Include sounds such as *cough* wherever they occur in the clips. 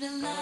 need a love.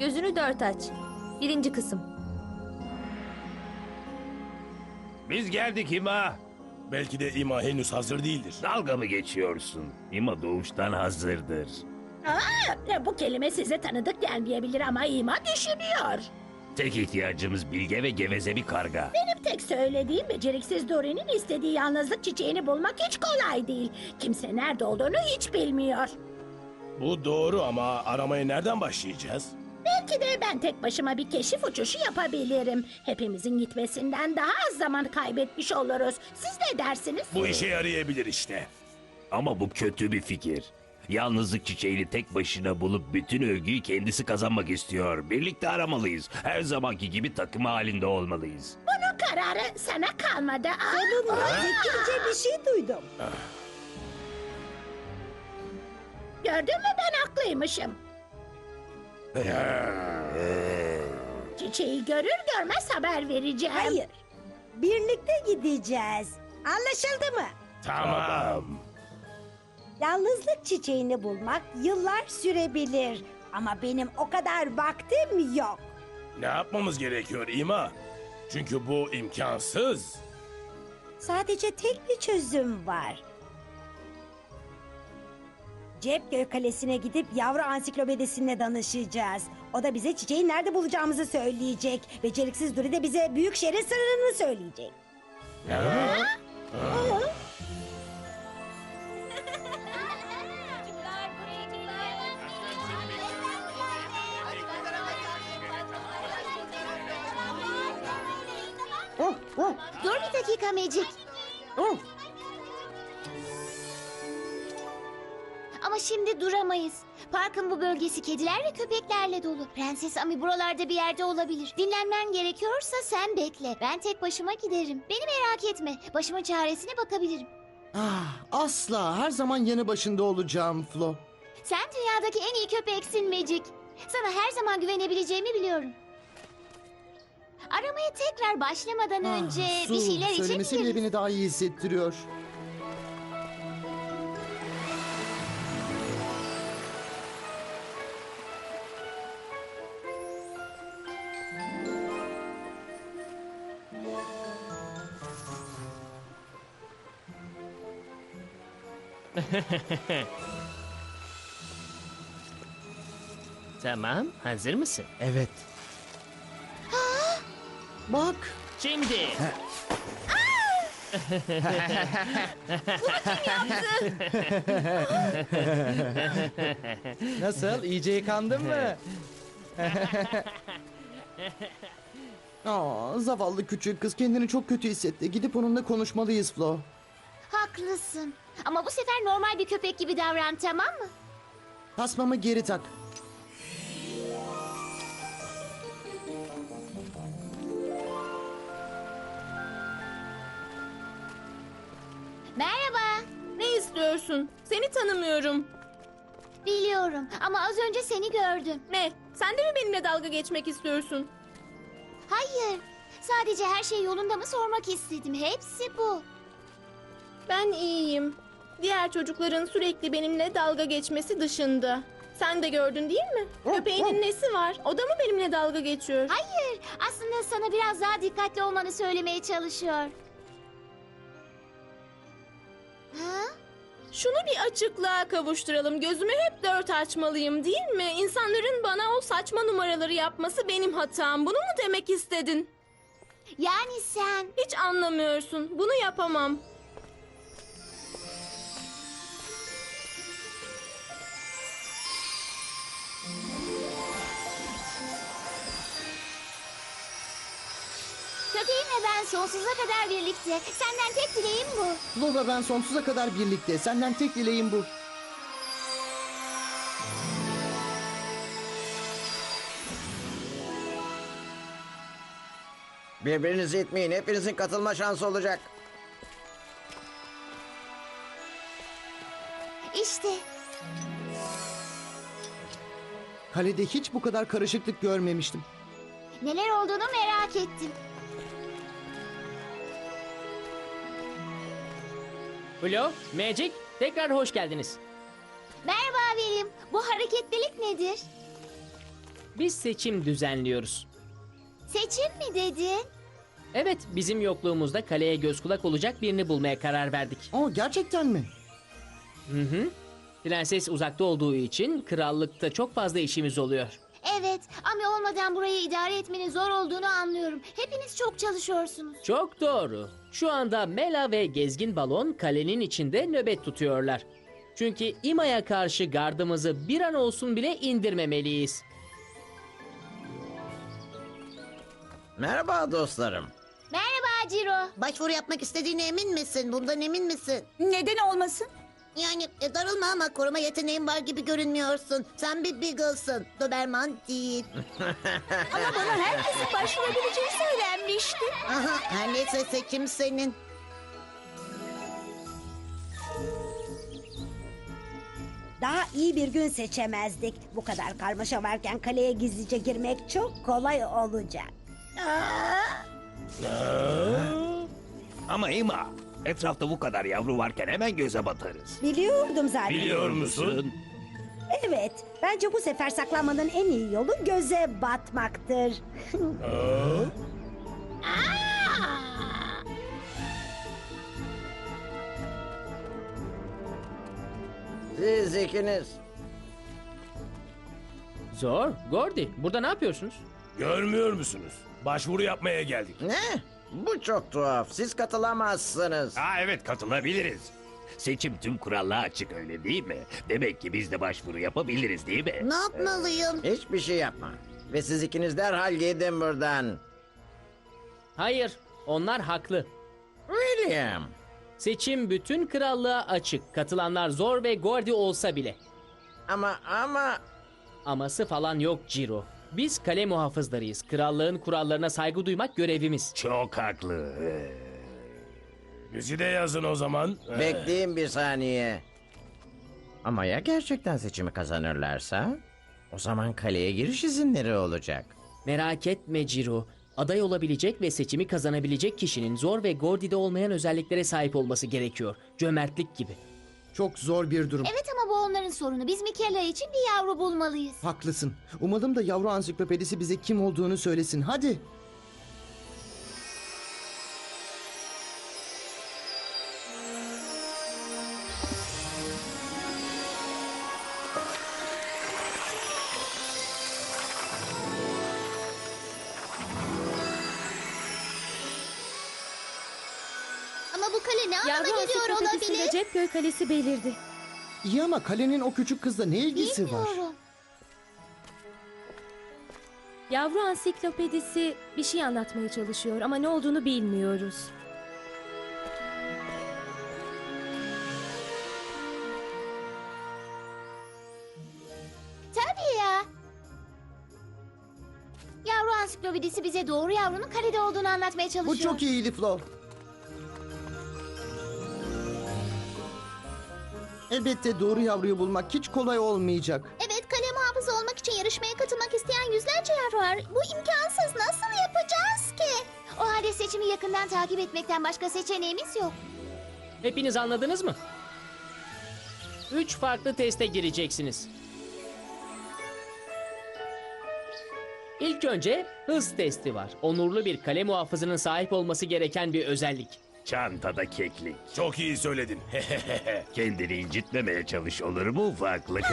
Gözünü dört aç. Birinci kısım. Biz geldik İma. Belki de İma henüz hazır değildir. Dalga mı geçiyorsun? İma doğuştan hazırdır. Aa, bu kelime size tanıdık gelmeyebilir ama ima düşünüyor. Tek ihtiyacımız bilge ve geveze bir karga. Benim tek söylediğim beceriksiz Dory'nin istediği yalnızlık çiçeğini bulmak hiç kolay değil. Kimse nerede olduğunu hiç bilmiyor. Bu doğru ama aramaya nereden başlayacağız? Belki de ben tek başıma bir keşif uçuşu yapabilirim. Hepimizin gitmesinden daha az zaman kaybetmiş oluruz. Siz ne dersiniz? Bu işe yarayabilir işte. Ama bu kötü bir fikir. Yalnızlık çiçeğini tek başına bulup bütün övgüyü kendisi kazanmak istiyor. Birlikte aramalıyız. Her zamanki gibi takım halinde olmalıyız. Bunun kararı sana kalmadı. Aa, Sonunda zekice bir şey duydum. gördün mü ben haklıymışım. Çiçeği görür görmez haber vereceğim. Hayır. Birlikte gideceğiz. Anlaşıldı mı? Tamam. Yalnızlık çiçeğini bulmak yıllar sürebilir. Ama benim o kadar vaktim yok. Ne yapmamız gerekiyor İma? Çünkü bu imkansız. Sadece tek bir çözüm var. Cepköy Kalesi'ne gidip yavru ansiklopedisine danışacağız. O da bize çiçeği nerede bulacağımızı söyleyecek. Beceriksiz Duri de bize büyük şehrin sırrını söyleyecek. Dur bir dakika Magic. Ama şimdi duramayız. Parkın bu bölgesi kediler ve köpeklerle dolu. Prenses Ami buralarda bir yerde olabilir. Dinlenmen gerekiyorsa sen bekle. Ben tek başıma giderim. Beni merak etme. Başımın çaresine bakabilirim. Ah, asla her zaman yanı başında olacağım Flo. Sen dünyadaki en iyi köpeksin Magic. Sana her zaman güvenebileceğimi biliyorum. Aramaya tekrar başlamadan Ah, önce bir şeyler Söylemesi bile içebiliriz. beni daha iyi hissettiriyor. *laughs* Tamam, hazır mısın? Evet. *gasps* Bak. Şimdi. *laughs* *laughs* Nasıl? İyice yıkandın mı? Aa, zavallı küçük kız kendini çok kötü hissetti. Gidip onunla konuşmalıyız Flo. Haklısın. Ama bu sefer normal bir köpek gibi davran tamam mı? Tasmamı geri tak. Merhaba. Ne istiyorsun? Seni tanımıyorum. Biliyorum ama az önce seni gördüm. Ne? Sen de mi benimle dalga geçmek istiyorsun? Hayır. Sadece her şey yolunda mı sormak istedim. Hepsi bu. Ben iyiyim. Diğer çocukların sürekli benimle dalga geçmesi dışında. Sen de gördün değil mi? Köpeğinin nesi var? O da mı benimle dalga geçiyor? Hayır, aslında sana biraz daha dikkatli olmanı söylemeye çalışıyor. Ha? Şunu bir açıklığa kavuşturalım. Gözümü hep dört açmalıyım değil mi? İnsanların bana o saçma numaraları yapması benim hatam. Bunu mu demek istedin? Yani sen... Hiç anlamıyorsun. Bunu yapamam. Köpeğimle ben sonsuza kadar birlikte. Senden tek dileğim bu. Flora ben sonsuza kadar birlikte. Senden tek dileğim bu. Birbirinizi itmeyin. Hepinizin katılma şansı olacak. İşte. Kalede hiç bu kadar karışıklık görmemiştim. Neler olduğunu merak ettim. Flo, Magic, tekrar hoş geldiniz. Merhaba William. Bu hareketlilik nedir? Biz seçim düzenliyoruz. Seçim mi dedin? Evet, bizim yokluğumuzda kaleye göz kulak olacak birini bulmaya karar verdik. Aa gerçekten mi? Hı hı. Prenses uzakta olduğu için krallıkta çok fazla işimiz oluyor. Evet, ama olmadan burayı idare etmenin zor olduğunu anlıyorum. Hepiniz çok çalışıyorsunuz. Çok doğru. Şu anda Mela ve Gezgin Balon kalenin içinde nöbet tutuyorlar. Çünkü İma'ya karşı gardımızı bir an olsun bile indirmemeliyiz. Merhaba dostlarım. Merhaba Ciro. Başvuru yapmak istediğine emin misin? Bundan emin misin? Neden olmasın? Yani e, darılma ama koruma yeteneğin var gibi görünmüyorsun. Sen bir Beagle'sın. Doberman değil. *laughs* Ama bana herkesin başvurabileceği söylenmişti. Aha, her neyse seçim senin. Daha iyi bir gün seçemezdik. Bu kadar karmaşa varken kaleye gizlice girmek çok kolay olacak. Ama İma, etrafta bu kadar yavru varken hemen göze batarız. Biliyordum zaten. Biliyor musun? Evet, bence bu sefer saklanmanın en iyi yolu göze batmaktır. *laughs* Siz ikiniz. Zor, Gordy, burada ne yapıyorsunuz? Görmüyor musunuz? Başvuru yapmaya geldik. Ne? Bu çok tuhaf. Siz katılamazsınız. Aa evet katılabiliriz. Seçim tüm kurallığa açık öyle değil mi? Demek ki biz de başvuru yapabiliriz değil mi? Ne yapmalıyım? Hiçbir şey yapma. Ve siz ikiniz derhal gidin buradan. Hayır, onlar haklı. William. Seçim bütün krallığa açık. Katılanlar Zor ve Gordy olsa bile. Ama ama Aması falan yok Ciro. Biz kale muhafızlarıyız. Krallığın kurallarına saygı duymak görevimiz. Çok haklı. Bizi de yazın o zaman. Bekleyin bir saniye. Ama ya gerçekten seçimi kazanırlarsa? O zaman kaleye giriş izinleri olacak. Merak etme Ciro. Aday olabilecek ve seçimi kazanabilecek kişinin Zor ve Gordy'de olmayan özelliklere sahip olması gerekiyor. Cömertlik gibi. Çok zor bir durum. Evet ama bu onların sorunu. Biz Mikela için bir yavru bulmalıyız. Haklısın. Umalım da yavru ansiklopedisi bize kim olduğunu söylesin. Hadi. Ama bu kale ne anlama geliyor olabilir? Cepköy Kalesi belirdi. İyi ama kalenin o küçük kızla ne ilgisi var? Bilmiyorum. Yavru ansiklopedisi bir şey anlatmaya çalışıyor ama ne olduğunu bilmiyoruz. Tabii ya. Yavru ansiklopedisi bize doğru yavrunun kalede olduğunu anlatmaya çalışıyor. Bu çok iyiydi Flo. Elbette doğru yavruyu bulmak hiç kolay olmayacak. Evet kale muhafızı olmak için yarışmaya katılmak isteyen yüzlerce yer var. Bu imkansız. Nasıl yapacağız ki? O halde seçimi yakından takip etmekten başka seçeneğimiz yok. Hepiniz anladınız mı? Üç farklı teste gireceksiniz. İlk önce hız testi var. Onurlu bir kale muhafızının sahip olması gereken bir özellik. Çantada keklik. Çok iyi söyledin. *laughs* Kendini incitmemeye çalış olur mu ufaklık?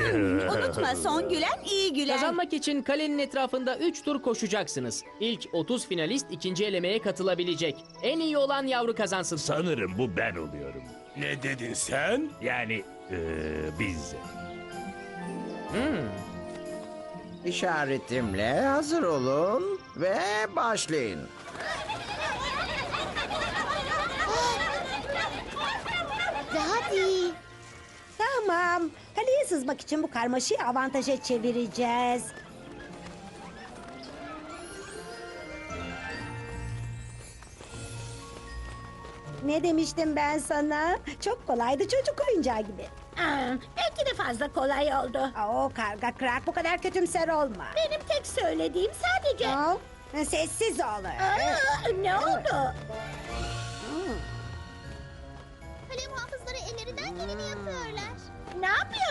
Unutma son gülen iyi güler. Kazanmak için kalenin etrafında 3 tur koşacaksınız. İlk 30 finalist ikinci elemeye katılabilecek. En iyi olan yavru kazansın. Sanırım bu ben oluyorum. ne dedin sen? Yani eee, biz. İşaretimle hazır olun ve başlayın. Değil. Tamam. Kaleye sızmak için bu karmaşayı avantaja çevireceğiz. Ne demiştim ben sana? Çok kolaydı çocuk oyuncağı gibi. Aa, belki de fazla kolay oldu. Aa, O karga krak bu kadar kötümser olma. Benim tek söylediğim sadece... Al, Sessiz ol. Aa, ne oldu?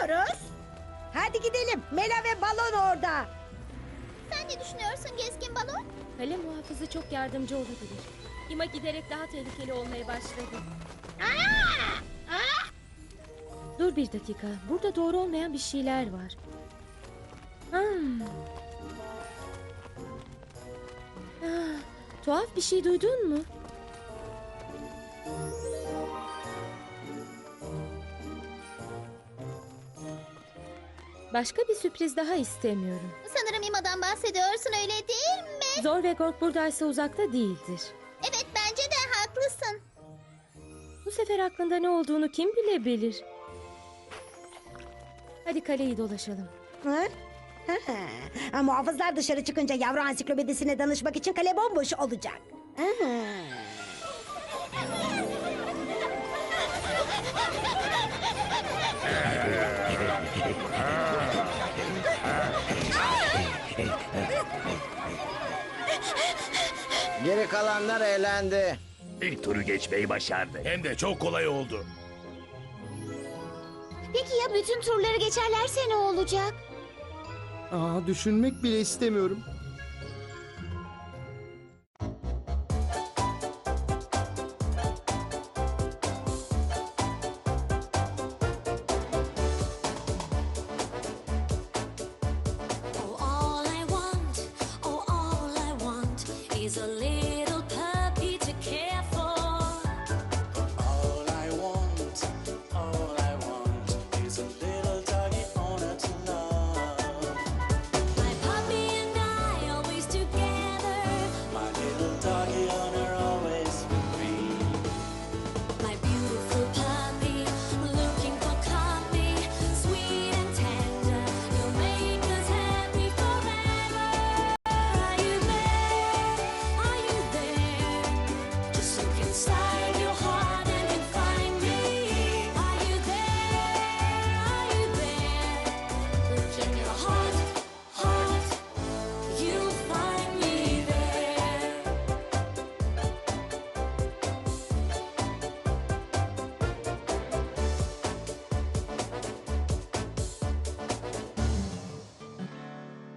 Yapıyoruz? Hadi gidelim. Mela ve balon orada. Sen ne düşünüyorsun gezgin balon? Kale muhafızı çok yardımcı olabilir. İma giderek daha tehlikeli olmaya başladı. Dur bir dakika. Burada doğru olmayan bir şeyler var. Hmm. Ah, tuhaf bir şey duydun mu? Başka bir sürpriz daha istemiyorum. Sanırım İma'dan bahsediyorsun öyle değil mi? Zor ve Gork buradaysa uzakta değildir. Evet bence de haklısın. Bu sefer aklında ne olduğunu kim bilebilir? Hadi kaleyi dolaşalım. Ha. Ha, Muhafızlar dışarı çıkınca yavru ansiklopedisine danışmak için kale bomboş olacak. Ha. *laughs* Geri kalanlar eğlendi. İlk turu geçmeyi başardı. Hem de çok kolay oldu. Peki ya bütün turları geçerlerse ne olacak? Aa, düşünmek bile istemiyorum.